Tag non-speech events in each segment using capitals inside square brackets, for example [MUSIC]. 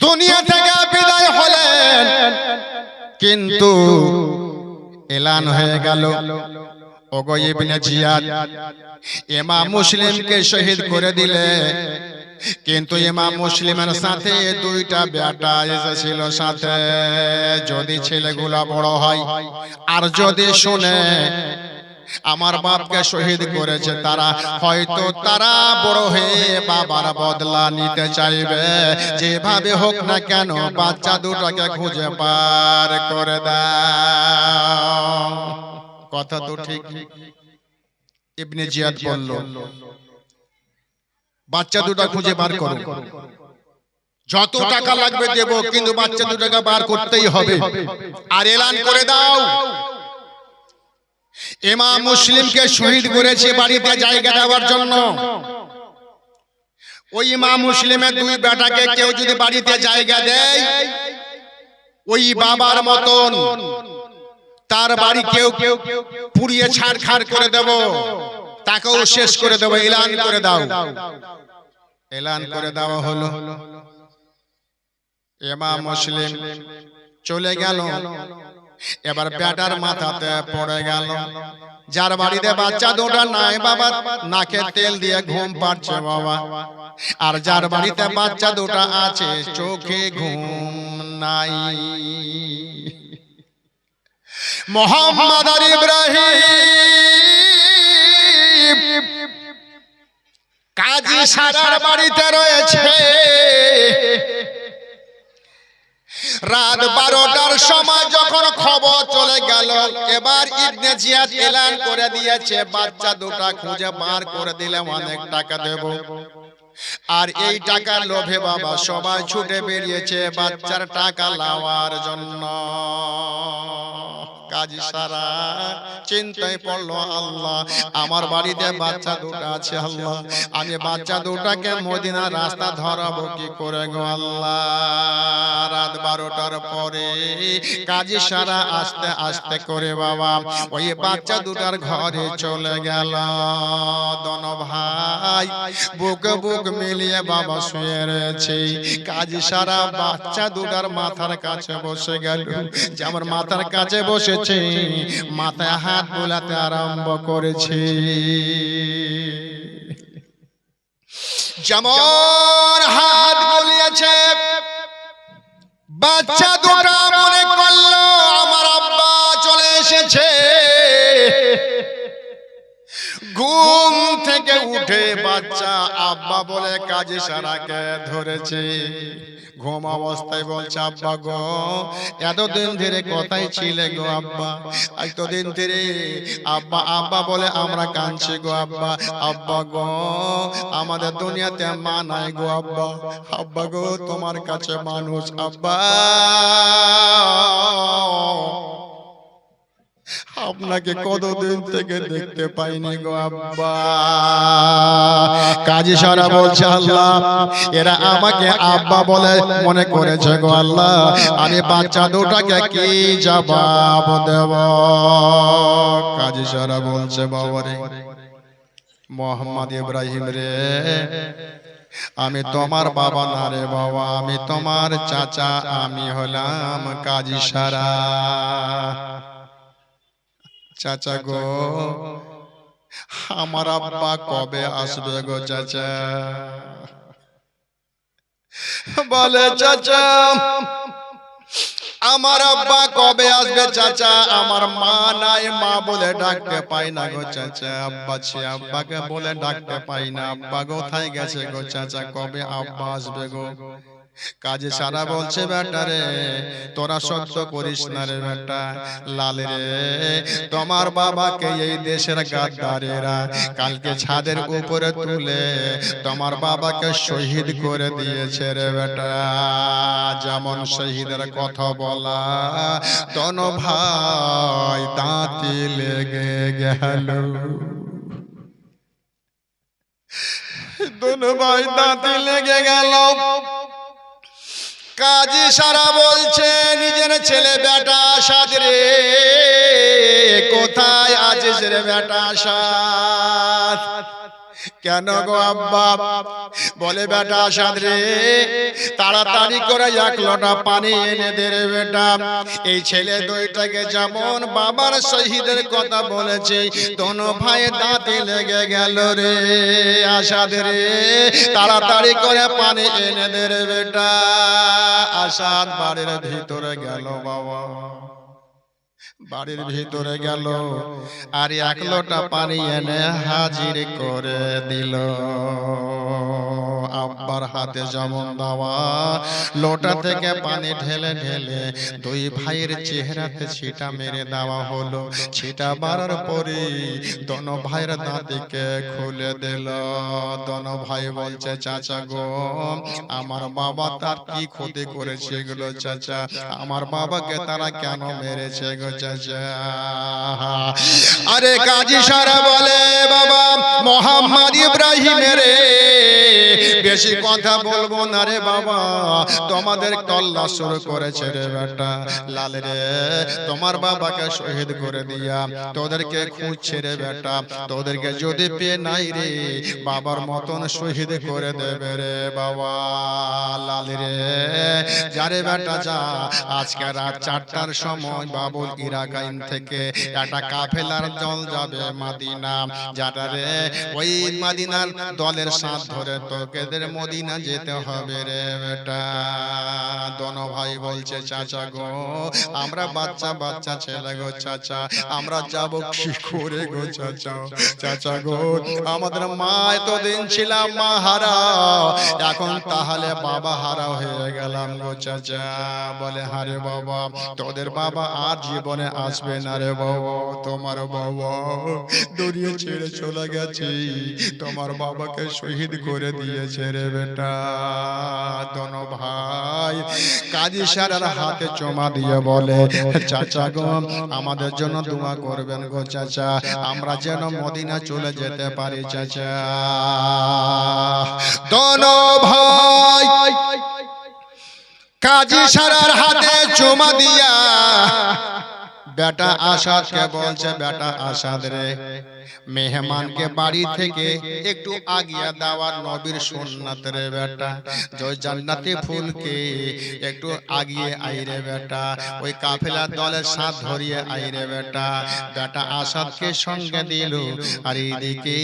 দুনিয়া থেকে কিন্তু এলান হয়ে গেল। ওগো ইবনে জিয়াদ মুসলিমকে শহীদ করে দিলে। কিন্তু ইমাম মুসলিমের সাথে দুইটা বেটা এসেছিল সাথে। যদি ছেলেগুলা বড় হয়, আর যদি শুনে আমার বাপকে শহীদ করেছে তারা। হয়তো তারা বড় হয়ে বাবার বদলা নিতে চাইবে। যেভাবে হোক না কেন বাচ্চা দুটাকে খুঁজে পার করে দাও। কথা তো ঠিক। ইবনে জিয়াদ বলল বাচ্চা দুটা খুঁজে বার করো। যত টাকা লাগবে দেব কিন্তু বাচ্চা দুটাকে বার করতেই হবে। আর এলান করে দাও। ইমাম মুসলিমকে শহীদ করেছে বাড়িতে জায়গা দেওয়ার জন্য। ওই ইমাম মুসলিমের দুই বেটাকে কেউ যদি বাড়িতে জায়গা দেয় ওই বাবার মতন। তার বাড়ি কেউ কেউ পুড়িয়ে ছাড় খাড় করে দেব। তাকেও শেষ করে দেবো এলান করে দাও। এলান করে দেওয়া হলো। ইমাম মুসলিম চলে গেল। এবার বেটার মাথাতে পড়ে গেল। যার বাড়িতে বাচ্চা দুটা নাই বাবা নাকে তেল দিয়ে ঘুম পাচ্ছে বাবা। আর যার বাড়িতে বাচ্চা দুটা আছে চোখে ঘুম নাই। [LAUGHS] মোহাম্মদ আর ইব্রাহিম কাজী সারার বাড়িতে রয়েছে। রাত বারোটার সময় যখন ইবনে জিয়াদ এলান করে দিয়েছে, বাচ্চা দুটা খুঁজে বার করে দিলে অনেক টাকা দেব। আর এই টাকার লোভে বাবা সবাই ছুটে বেরিয়েছে বাচ্চার টাকা লাওয়ার জন্য। কাজ সারা। চিন্তায় পড়ল আল্লাহ। আমার বাড়িতে বাচ্চা দুটো আছে আল্লাহ। আমি বাচ্চা দুটাকে মদিনা রাস্তা ধরাবো কি করে গো আল্লাহ। রাত বারোটার পরে কাজী সারা আস্তে আস্তে করে বাবা ওই বাচ্চা দুটার ঘরে চলে গেল। দন ভাই বুক বুক মিলিয়ে বাবা শুয়ে রয়েছে। কাজী সারা বাচ্চা দুটার মাথার কাছে বসে গেল। যে আমার মাথার কাছে বসেছে মাথায় হাত বোলাতে আরম্ভ করেছে। যেমন হাত বলিয়েছে বাচ্চা উঠে বাচ্চা আব্বা বলে কাজে সারাকে ধরেছে। ঘুম অবস্থায় বলছে আব্বা গো এতদিন ধরে কোথায় ছিলে গো আব্বা। এতদিন ধরে আব্বা আব্বা বলে আমরা কাঁদছি গো আব্বা। আব্বা। গো আমাদের দুনিয়াতে মা নাই গো আব্বা। আব্বা। গো তোমার কাছে মানুষ আব্বা। আপনাকে কতদিন থেকে দেখতে পাইনি গো আব্বা। কাজী সারা বলছে আল্লাহ এরা আমাকে আব্বা বলে মনে করেছে গো আল্লাহ। আমি বাচ্চা দুটাকে কি জবাব দেব? কাজী সারা বলছে বাবারে মোহাম্মদ ইব্রাহিম রে আমি তোমার বাবা না রে বাবা আমি তোমার চাচা আমি হলাম কাজী সারা। চাচা গো। আমার আব্বা কবে আসবে গো চাচা? বলে চাচা আমার আব্বা কবে আসবে চাচা? আমার মা নাই মা বলে ডাকতে পাই না গো চাচা। আব্বা ছে আব্বাকে বলে ডাকতে পাই না। আব্বা কোথায় গেছে গো চাচা? কবে আব্বা আসবে গো? কাজে সারা বলছে বেটা রে তোরা সত্য করিস না রে বেটা লাল রে। তোমার বাবাকে এই দেশের গাদ্দারেরা কালকে ছাদের উপরে তুলে তোমার বাবাকে শহীদ করে দিয়েছে রে বেটা যেমন শহীদের কথা বলা তন ভাই দাঁতি লেগে গেল। দোনো ভাই দাঁতি লেগে গেল। কাজী সারা বলছে নিজের ছেলে বেটা সাজ রে। কোথায় আছিস রে বেটা সাদ কেন গো আব্বা? বলে বেটা আসাদ রে তাড়াতাড়ি করে এক লোটা পানি এনে দে রে বেটা। এই ছেলে দুইটাকে যেমন বাবার শহীদের কথা বলেছে দোনো ভাই দাঁতে লেগে গেল রে আসাদ রে তাড়াতাড়ি করে পানি এনে দে রে বেটা। আসাদ বাড়ির ভিতরে গেল বাবা। বাড়ির ভিতরে গেল আর এক লোটা পানি এনে হাজির করে দিল। আব্বার হাতে যেমন দেওয়া লোটা থেকে পানি ঢেলে ঢেলে দুই ভাইয়ের চেহারাতে ছিটা মেরে দেওয়া হলো। ছিটা মারার পরে দোনো ভাইয়ের দাঁতিকে খুলে দিল। দোনো ভাই বলছে চাচা গো আমার বাবা তার কি ক্ষতি করেছে এগুলো চাচা? আমার বাবাকে তারা কেন মেরেছে চাচা আরে কাজী সারা বলে বাবা মোহাম্মদ ইব্রাহিমের বেশি কথা বলব না রে বাবা। তোমাদের কল্লা শুরু করেছে রে বেটা। লাল রে তোমার বাবাকে শহীদ করে দিয়া। তোদেরকে খুঁজছে রে বেটা। তোদেরকে যদি পেয়ে নাই রে বাবার মতন শহীদ করে দেবে রে বাবা। লাল রে যারে বেটা যা আজকে রাত চারটার সময় বাবুল ইরাকাইন থেকে একটা কাফেলার জল যাবে মাদিনা যাটা রে ওই মাদিনার দলের সাথ ধরে তোকেদের মদিনা যেতে হবে রে বেটা। দোনো ভাই বলছে, চাচা গো, আমরা বাচ্চা বাচ্চা ছেলে গো, চাচা। আমরা যাব কি করে গো, চাচা? চাচা গো, আমাদের মা এতদিন ছিলাম মা হারা। এখন তাহলে বাবা হারা হয়ে গেলাম গো, চাচা। বলে, হারে বাবা, তোদের বাবা আর জীবনে আসবে না রে বাবা। তোমার বাবা দড়িয়ে ছেড়ে চলে গেছে। তোমার বাবাকে শহীদ করে দিয়েছে রে বেটা দোনো ভাই কাজী সারার হাতে চমা দিয়ে বলে চাচা গো আমাদের জন্য দোয়া করবেন গো চাচা। আমরা যেন মদিনা চলে যেতে পারি চাচা। দোনো ভাই কাজী সারার হাতে চুমা দিয়া বেটা আসাদকে বলছে বেটা আসাদ রে মেহমানকে বাড়ি থেকে একটু আগিয়া দেওয়ার নবীর সুন্নাত রে বেটা জয় জান্নাতি ফুলকে একটু আগিয়ে আইরে বেটা ওই কাফেলার দলের সাথ ধরিয়ে আইরে বেটা বেটা। আসাদকে সঙ্গে দিল। আর এইদিকে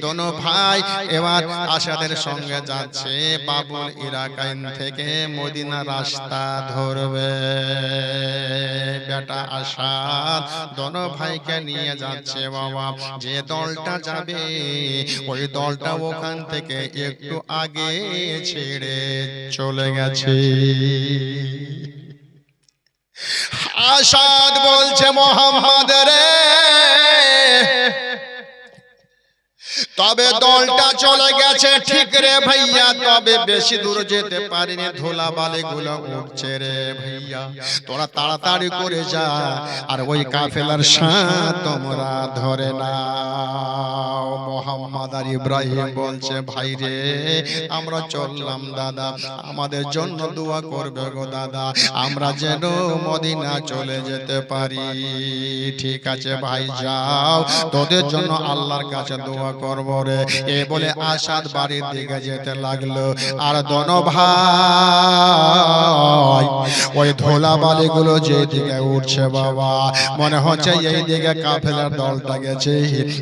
দোনো ভাই এবার আসাদের সঙ্গে যাচ্ছে বাবুল ইরাকাইন থেকে মদিনা রাস্তা ধরবে। বেটা আসাদ দোনো ভাইকে নিয়ে যাচ্ছে বাবা। যে দলটা যাবে, ওই দলটা ওখান থেকে একটু আগে ছেড়ে চলে গেছে। আসাদ বলছে, মোহাম্মদ রে তবে দলটা চলে গেছে ঠিক রে ভাইয়া। তবে বেশি দূর যেতে পারিনি ধুলা বালি গুলো উঠছে রে ভাইয়া। তোরা তাড়াতাড়ি করে যা আর ওই কাফেলার সাথ তোমরা ধরে না মোহাম্মদ আর ইব্রাহিম বলছে ভাই রে আমরা চললাম দাদা। আমাদের জন্য দোয়া করবে গো দাদা। আমরা যেন মদিনা চলে যেতে পারি। ঠিক আছে ভাই যাও। তোদের জন্য আল্লাহর কাছে দোয়া করব। রে এ বলে আসাদ বাড়ির দিকে যেতে লাগল। আর দন ভাই ওই ধোলা বালিগুলো যে দিকে উঠছে বাবা মনে হচ্ছে এই দিকে কাফেলার দলটা গেছে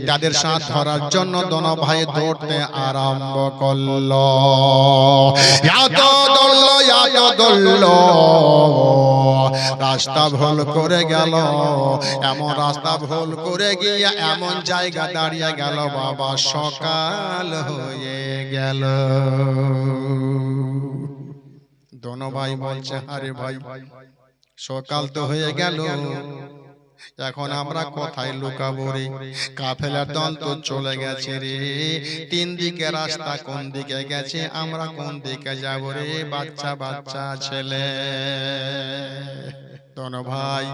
তাদের সাথ ধরার জন্য দন ভাই দৌড়তে আরম্ভ করল। এত রাস্তা ভুল করে গেল। এমন রাস্তা ভুল করে গিয়ে এমন জায়গা দাঁড়িয়ে গেল। বাবা সকাল হয়ে গেল। দোনো ভাই বলছে আরে ভাই, সকাল তো হয়ে গেল। এখন আমরা কোথায় লুকাবো রে? কাফেলার দল তো চলে গেছে রে। তিন দিকে রাস্তা কোন দিকে গেছে? আমরা কোন দিকে যাব রে? বাচ্চা বাচ্চা ছেলে। দোনো ভাই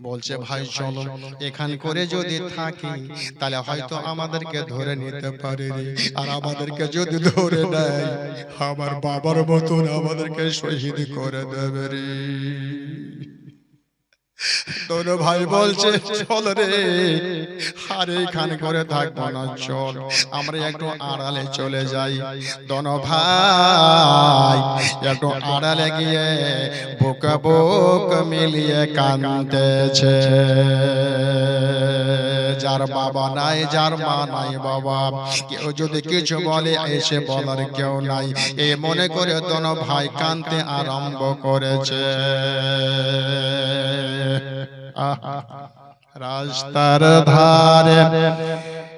বলছে ভাই চলো। এখান করে যদি থাকি তাহলে হয়তো আমাদেরকে ধরে নিতে পারে আর আমাদেরকে যদি ধরে নেয় আমার বাবার মতন আমাদেরকে শহীদ করে দেবে রে। দোনো ভাই বলছে চল রে আর এখানে করে থাকব না চল আমরা একটু আড়ালে চলে যাই। দোনো ভাই একটু আড়ালে গিয়ে বুক বুক মিলিয়ে কাঁদতেছে। যার বাবা নাই যার মা নাই বাবা। কেউ যদি কিছু বলে এসে বলার কেউ নাই। এ মনে করে দোনো ভাই কানতে আরম্ভ করেছে। রাস্তার ধারে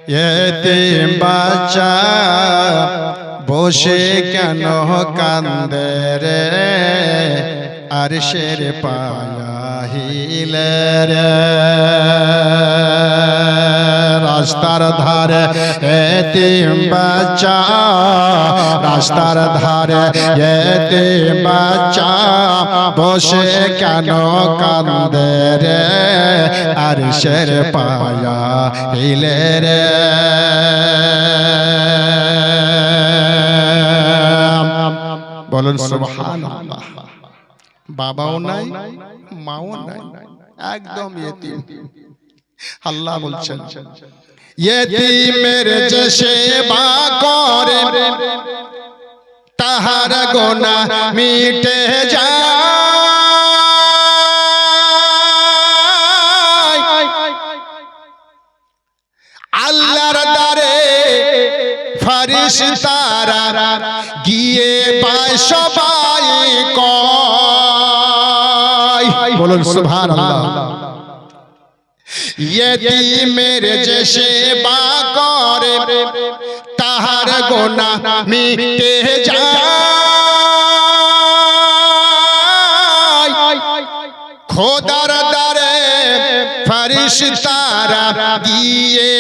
এতে বাচ্চা বসে কেন কান্দে রে? আর শের পাহিলে রে। রাস্তার ধারে এতিম বাচ্চা, রাস্তার ধারে এতিম বাচ্চা, বসে কেন কান্দে রে? আর শের পায়া হিলে রে। বলুন বাবাও নাই, মাও নাই, একদম আল্লাহ বলছেন ইয়েতিমের যে সেবা করে, তাহার গোনা মিটে যায়। আল্লাহর দারে ফারিস তারা গিয়ে পায়, সবাই কয়, বলুন সুবহানাল্লাহ। ইয়েতিমের যে সেবা করে তাহার গোনা মিটে যায় খোদার দারে ফারিস তারা গিয়ে